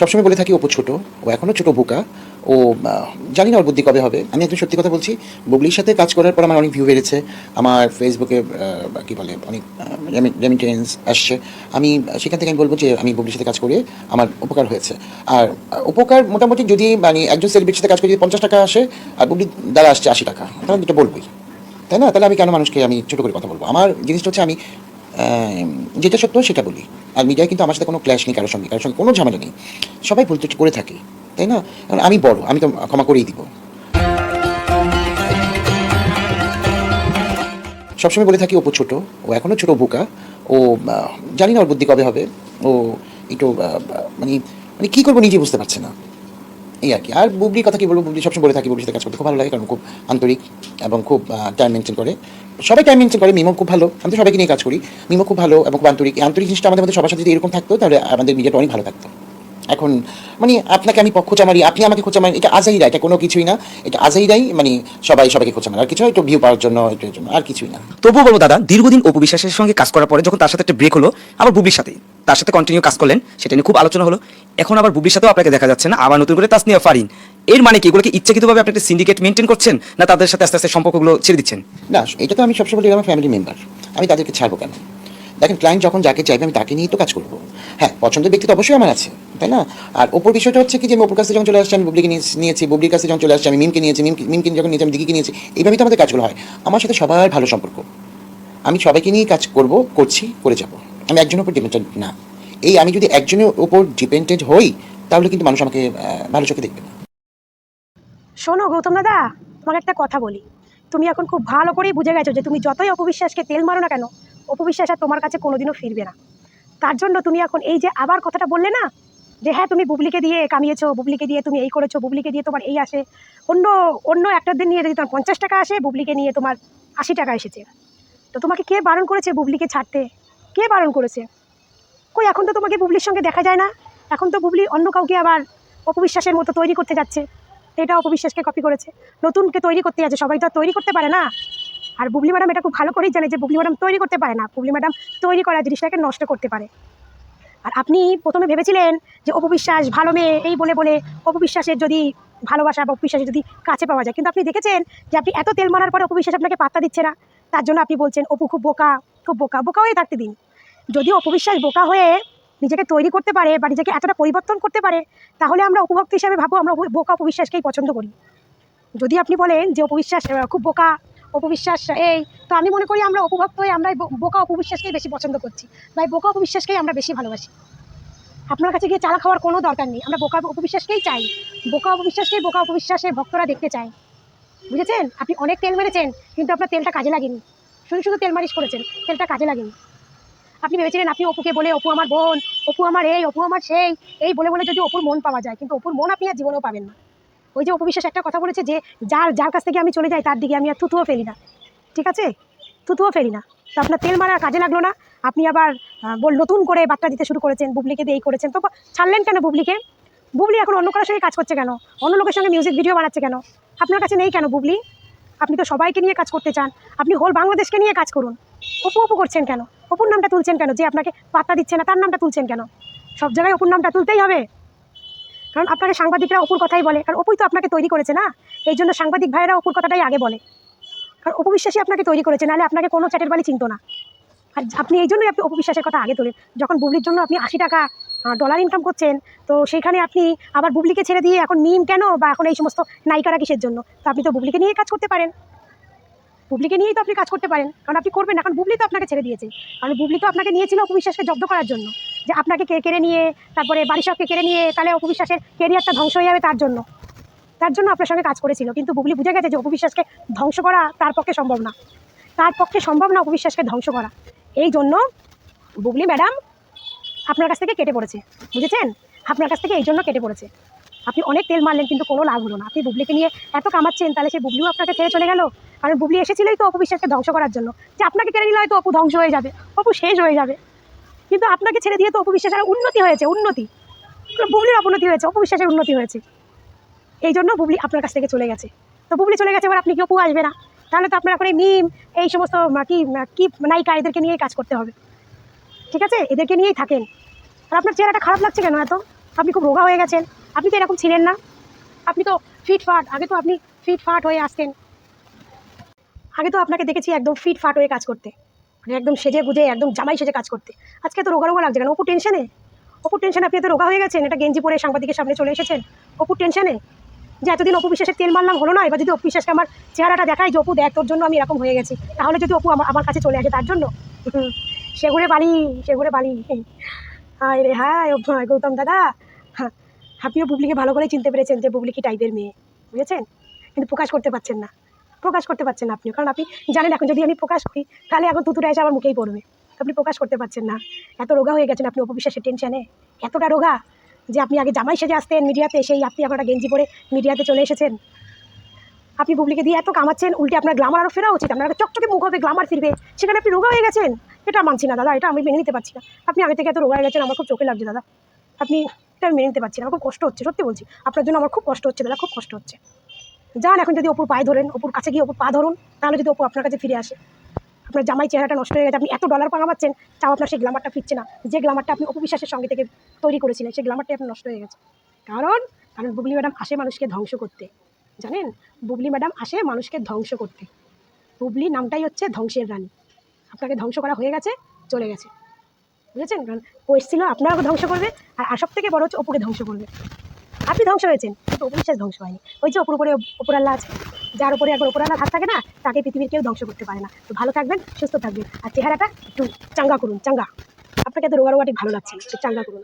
সবসময় বলে থাকি, অপু ছোট, ও এখনও ছোট বোকা, ও জানি না ওর বুদ্ধি কবে হবে। আমি একদম সত্যি কথা বলছি, বুবলির সাথে কাজ করার পর আমার অনেক ভিউ বেড়েছে, আমার ফেসবুকে কী বলে, অনেক রেমিটেন্স আসছে। আমি, সেখান থেকে আমি বলব যে আমি বুবলির সাথে কাজ করে আমার উপকার হয়েছে। আর, উপকার মোটামুটি যদি মানে একজন সেলিব্রিটির সাথে কাজ করে যদি পঞ্চাশ টাকা আসে, আর বুবলির দ্বারা আসছে আশি টাকা, তাহলে দুটো বলবোই। তাই না? তাহলে আমি কেন মানুষকে আমি ছোটো করে কথা বলব? আমার জিনিসটা হচ্ছে আমি যেটা সত্য সেটা বলি। আর মিডিয়ায় কিন্তু আমার সাথে কোনো ক্ল্যাশ নেই কারোর সঙ্গে কারোর সঙ্গে কোনো ঝামেলা নেই। সবাই ভুল ত্রুটি করে থাকে, তাই না? কারণ আমি বড়, আমি তো ক্ষমা করেই দিব। সবসময় বলে থাকি, অপু ছোটো, ও এখনও ছোটো বোকা। ও জানি না ওর বুদ্ধি কবে হবে। ও একটু মানে মানে কী করব নিজে বুঝতে পারছে না। এই আর কি। আর বুবলির কথা কি বলব? বুবলি সবসময় বলে থাকি বুবলির সাথে কাজ করতে। খুব ভালো লাগে, কারণ খুব আন্তরিক এবং খুব টাইম মেনটেন করে। সবাই টাইম মেনটেন করে। মিমো খুব ভালো। আমি তো সবাইকে নিয়ে কাজ করি। মিমো খুব ভালো এবং খুব আন্তরিক। আন্তরিক জিনিসটা আমাদের মধ্যে সবার সাথে যদি এরকম থাকতো, তাহলে আমাদের মিডিয়াটা অনেক ভালো থাকতো। এখন মানে আপনাকে আমি খোঁচা মারি আপনি আমাকে খোঁচা মারি এটা আজাইরা এটা কোনো কিছুই না। এটা আজাইরাই মানে সবাই সবাইকে খোঁচা মারে। আর কিছু একটু ভিউ পাওয়ার জন্য, একটু এর জন্য, আর কিছুই না। তবুও বলব, দাদা, দীর্ঘদিন অপু বিশ্বাসের সঙ্গে কাজ করার পরে যখন তার সাথে একটা ব্রেক হলো, আবার বুবলির সাথে তার সাথে কন্টিনিউ কাজ করলেন, সেটা নিয়ে খুব আলোচনা হলো। এখন আবার বুবলির সাথেও আপনাকে দেখা যাচ্ছে না, আবার নতুন করে তাসনিয়া ফারিন। এর মানে কি? এগুলোকে ইচ্ছাকৃতভাবে আপনি একটা সিন্ডিকেট মেনটেন করছেন, না তাদের সাথে আস্তে আস্তে সম্পর্কগুলো ছেড়ে দিচ্ছেন? না, এটা তো আমি সবসময় বলি, আমার ফ্যামিলি মেম্বার আমি তাদেরকে ছাড়বো কেন? দেখেন ক্লায়েন্ট যখন যাকে চাইবে, আমি তাকে নিয়েই তো কাজ করব। হ্যাঁ পছন্দের ব্যক্তি তো অবশ্যই আমার আছে, তাই না? আর ওপর বিষয়টা হচ্ছে কি যে, আমি ওপর কাছে যখন চলে আসছি, আমি বুবলিকে নিয়েছি, বুবলির কাছে যখন চলে আসছি, আমি মিমকে নিয়েছি মিম মিমকে যখন নিয়েছি, আমি দিদিকে নিয়েছি এইভাবেই তো আমাদের কাজগুলো হয়। আমার সাথে সবার ভালো সম্পর্ক। আমি সবাইকে নিয়েই কাজ করব, করছি, করে যাব। আমি একজনের উপর ডিপেন্ডেন্ট না। এই আমি যদি একজনের উপর ডিপেন্ডেন্ট হই, তাহলে কিন্তু মানুষ আমাকে ভালো চোখে দেখবে না। শোনো গৌতম দাদা, তোমাকে একটা কথা বলি। তুমি এখন খুব ভালো করেই বুঝে গেছো যে তুমি যতই অপবিশ্বাসকে তেল মারো না কেন, অপবিশ্বাস আর তোমার কাছে কোনোদিনও ফিরবে না। তার জন্য তুমি এখন এই যে আবার কথাটা বললে না, যে হ্যাঁ তুমি বুবলিকে দিয়ে কামিয়েছো, বুবলিকে দিয়ে তুমি এই করেছ, বুবলিকে দিয়ে তোমার এই আসে, অন্য অন্য একটা দিন নিয়ে যদি তোমার পঞ্চাশ টাকা আসে, বুবলিকে নিয়ে তোমার আশি টাকা এসেছে। তো তোমাকে কে বারণ করেছে বুবলিকে ছাড়তে? কে বারণ করেছে? কই, এখন তো তোমাকে বুবলির সঙ্গে দেখা যায় না? এখন তো বুবলি অন্য কাউকে আবার অপবিশ্বাসের মতো তৈরি করতে যাচ্ছে। এটা অপবিশ্বাসকে কপি করেছে। নতুনকে তৈরি করতে যাচ্ছে। সবাই তো আর তৈরি করতে পারে না। আর বুবলি ম্যাডাম এটা খুব ভালো করেই জানে যে বুবলি ম্যাডাম তৈরি করতে পারে না। বুবলি ম্যাডাম তৈরি করা জিনিসটাকে নষ্ট করতে পারে। আর আপনি প্রথমে ভেবেছিলেন যে অপবিশ্বাস ভালো মেয়ে, এই বলে বলে অপবিশ্বাসের যদি ভালোবাসা বা অপবিশ্বাসের যদি কাছে পাওয়া যায়। কিন্তু আপনি দেখেছেন যে আপনি এত তেল মারার পরে অপবিশ্বাস আপনাকে পাত্তা দিচ্ছে না। তার জন্য আপনি বলছেন, অপু খুব বোকা খুব বোকা বোকা হয়ে থাকতে দিন। যদি অপবিশ্বাস বোকা হয়ে নিজেকে তৈরি করতে পারে বা নিজেকে এতটা পরিবর্তন করতে পারে, তাহলে আমরা উপভোক্তা হিসাবে ভাবো আমরা বোকা অপবিশ্বাসকেই পছন্দ করি। যদি আপনি বলেন যে অপবিশ্বাস খুব বোকা, অপবিশ্বাস, এই, তো আমি মনে করি আমরা উপভোক্ত হয়ে আমরা বোকা অপবিশ্বাসকেই বেশি পছন্দ করছি। বা বোকা অপবিশ্বাসকেই আমরা বেশি ভালোবাসি। আপনার কাছে গিয়ে চালা খাওয়ার কোনো দরকার নেই। আমরা বোকা অপবিশ্বাসকেই চাই। বোকা অপবিশ্বাসকেই বোকা অপবিশ্বাসের ভক্তরা দেখতে চায়। বুঝেছেন? আপনি অনেক তেল মেরেছেন, কিন্তু আপনার তেলটা কাজে লাগেনি। শুধু শুধু তেল মালিশ করেছেন, তেলটা কাজে লাগেনি। আপনি ভেবেছিলেন আপনি অপুকে বলে, অপু আমার বোন, অপু আমার এই, অপু আমার সেই। এই বলে বলে যদি অপুর মন পাওয়া যায়, কিন্তু অপুর মন আপনি আর জীবনেও পাবেন না। ওই যে অপবিশ্বাস একটা কথা বলেছে যে, যার যার কাছ থেকে আমি চলে যাই, তার দিকে আমি আর থুতুও ফেলি না। ঠিক আছে? থুতুও ফেলি না। তো আপনার তেল মারা কাজে লাগল না? আপনি আবার বল, নতুন করে বার্তা দিতে শুরু করেছেন, বুবলিকে দিয়ে এই করেছেন। তো ছাড়লেন কেন বুবলিকে? বুবলি এখন অন্য কারোর সঙ্গে কাজ করছে কেন? অন্য লোকের সঙ্গে মিউজিক ভিডিও বানাচ্ছে কেন? আপনার কাছে নেই কেন বুবলি? আপনি তো সবাইকে নিয়ে কাজ করতে চান। আপনি হোল বাংলাদেশকে নিয়ে কাজ করুন। অপু অপু করছেন কেন? অপুর নামটা তুলছেন কেন? যে আপনাকে পাত্তা দিচ্ছে না, তার নামটা তুলছেন কেন? সব জায়গায় অপুর নামটা তুলতেই হবে। কারণ আপনাকে সাংবাদিকরা অপুর কথাই বলে। কারণ অপুই তো আপনাকে তৈরি করেছে না? এই জন্য সাংবাদিক ভাইয়েরা অপুর কথাটাই আগে বলে। কারণ অপবিশ্বাসী আপনাকে তৈরি করেছে, নাহলে আপনাকে কোনো চ্যাটের বালি চিনতো না। আর আপনি এই জন্যই আপনি অপবিশ্বাসের কথা আগে তোলেন। যখন বুবলির জন্য আপনি আশি টাকা ডলার ইনকাম করছেন, তো সেইখানে আপনি আবার বুবলিকে ছেড়ে দিয়ে এখন মিম কেন বা এখন এই সমস্ত নায়িকারা কিসের জন্য? তো আপনি তো বুবলিকে নিয়ে কাজ করতে পারেন। বুবলিকে নিয়েই তো আপনি কাজ করতে পারেন, কারণ আপনি করবেন এখন বুবলি তো আপনাকে ছেড়ে দিয়েছে। কারণ বুবলি তো আপনাকে নিয়েছিল অপবিশ্বাসকে জব্দ করার জন্য, যে আপনাকে কে- কেড়ে নিয়ে, তারপরে বাড়ির সবকে কেড়ে নিয়ে, তাহলে অপবিশ্বাসের কেরিয়ারটা ধ্বংস হয়ে যাবে তার জন্য। তার জন্য আপনার সঙ্গে কাজ করেছিল, কিন্তু বুবলি বুঝে গেছে যে অপবিশ্বাসকে ধ্বংস করা তার পক্ষে সম্ভব না। তার পক্ষে সম্ভব না অপবিশ্বাসকে ধ্বংস করা। এই জন্য, বুবলি ম্যাডাম আপনার কাছ থেকে কেটে পড়েছে, বুঝেছেন? আপনার কাছ থেকে এই জন্য কেটে পড়েছে। আপনি অনেক তেল মারলেন, কিন্তু কোনো লাভ হলো না। আপনি বুবলিকে নিয়ে এত কামাচ্ছেন, তাহলে সেই বুবলিও আপনাকে ছেড়ে চলে গেল? কারণ বুবলি এসেছিলই তো অপবিশ্বাসকে ধ্বংস করার জন্য। যে আপনাকে কেড়ে নিলে হয়তো অপু ধ্বংস হয়ে যাবে, অপু শেষ হয়ে যাবে। কিন্তু আপনাকে ছেড়ে দিয়ে তো অপবিশ্বাসের উন্নতি হয়েছে, উন্নতি। বুবলির অবনতি হয়েছে অপবিশ্বাসের উন্নতি হয়েছে। এই জন্য বুবলি আপনার কাছ থেকে চলে গেছে। তো বুবলি চলে গেছে, এবার আপনি কি অপু আসবে না? তাহলে তো আপনার এখন এই মিম, এই সমস্ত কি কি নায়িকা এদেরকে নিয়েই কাজ করতে হবে। ঠিক আছে? এদেরকে নিয়েই থাকেন। আর আপনার চেহারাটা খারাপ লাগছে কেন এত? আপনি খুব রোগা হয়ে গেছেন। আপনি তো এরকম ছিলেন না। আপনি তো ফিটফাট আগে তো আপনি ফিটফাট হয়ে আসতেন। আগে তো আপনাকে দেখেছি একদম ফিটফাট হয়ে কাজ করতে। মানে একদম সেজে গুজে, একদম জামাই সেজে কাজ করতে। আজকে তো রোগা রোগা লাগছে কেন? অপু টেনশনে অপুর টেনশনে আপনি এত রোগা হয়ে গেছেন? এটা গেঞ্জি পরে সাংবাদিকের সামনে চলে এসেছেন? অপুর টেনশনে যে এতদিন অপু বিশ্বাসের তেল মারলাম হলো না? এবার যদি অপু বিশ্বাসকে আমার চেহারাটা দেখায় যে, অপু দেখ, তোর জন্য আমি এরকম হয়ে গেছি। তাহলে যদি অপু আমার কাছে চলে আসে, তার জন্য? সে ঘুরে বালি, সে ঘুরে বালি। হায় রে, হায় গৌতম দাদা। আপনিও বুবলিকে ভালো করে চিনতে পেরেছেন যে বুবলি কি টাইপের মেয়ে, বুঝেছেন? কিন্তু প্রকাশ করতে পারছেন না। প্রকাশ করতে পারছেন না আপনিও, কারণ আপনি জানেন এখন যদি আমি প্রকাশ করি, তাহলে এখন তুতুরা এসে আমার মুখেই পড়বে। আপনি প্রকাশ করতে পারছেন না। এত রোগা হয়ে গেছেন আপনি অপবিশ্বাসের টেনশনে এতটা রোগা যে আপনি আগে জামাই সেজে আসতেন মিডিয়াতে সেই আপনি আপনারা গেঞ্জি পরে মিডিয়াতে চলে এসেছেন। আপনি বুবলিকে দিয়ে এত কামাচ্ছেন, উল্টে আপনার গ্লামার আরও ফেরা উচিত, আপনার চকচকে মুখ হবে গ্লামার ফিরবে। সেখানে আপনি রোগা হয়ে গেছেন। এটা মানছি না, দাদা, এটা আমি মেনে নিতে পারছি না। আপনি আগে থেকে এত রোগা হয়ে গেছেন, আমার খুব চোখে লাগছে, দাদা। আপনি এটা আমি মেনে নিতে পারছি না, আমার খুব কষ্ট হচ্ছে, সত্যি বলছি। আপনার জন্য আমার খুব কষ্ট হচ্ছে, দাদা, খুব কষ্ট হচ্ছে। যান এখন যদি অপুর পায়ে ধরেন, অপুর কাছে গিয়ে অপুর পা ধরুন, তাহলে যদি অপু আপনার কাছে ফিরে আসে। আপনার জামাই চেহারাটা নষ্ট হয়ে গেছে, আপনি এত ডলার পাকামাচ্ছেন তাও আপনার সেই গ্লামারটা ফিরছে না। যে গ্লামারটা আপনি অপবিশ্বাসের সঙ্গে থেকে তৈরি করেছিলেন, সেই গ্লামারটাই আপনার নষ্ট হয়ে গেছে। কারণ কারণ বুবলি ম্যাডাম আসে মানুষকে ধ্বংস করতে। জানেন? বুবলি ম্যাডাম আসে মানুষকে ধ্বংস করতে। বুবলি নামটাই হচ্ছে ধ্বংসের রানী। আপনাকে ধ্বংস করা হয়ে গেছে, চলে গেছে। বুঝেছেন? কারণ ও এসেছিল আপনাকে ধ্বংস করবে, আর আর সব থেকে বড় হচ্ছে অপুকে ধ্বংস করবে। আপনি ধ্বংস হয়েছেন, কিন্তু অপবিশ্বাস ধ্বংস হয়নি। ওই যে অপুর উপরে ওপরাল্লা আছে, যার উপরে একবার ওপরাল্লা হাত থাকে না, তাকে পৃথিবীর কেউ ধ্বংস করতে পারে না। তো ভালো থাকবেন, সুস্থ থাকবেন, আর চেহারাটা একটু চাঙ্গা করুন, চাঙ্গা। আপনাকে তো রোগা রোগাটি ভালো লাগছে একটু চাঙ্গা করুন।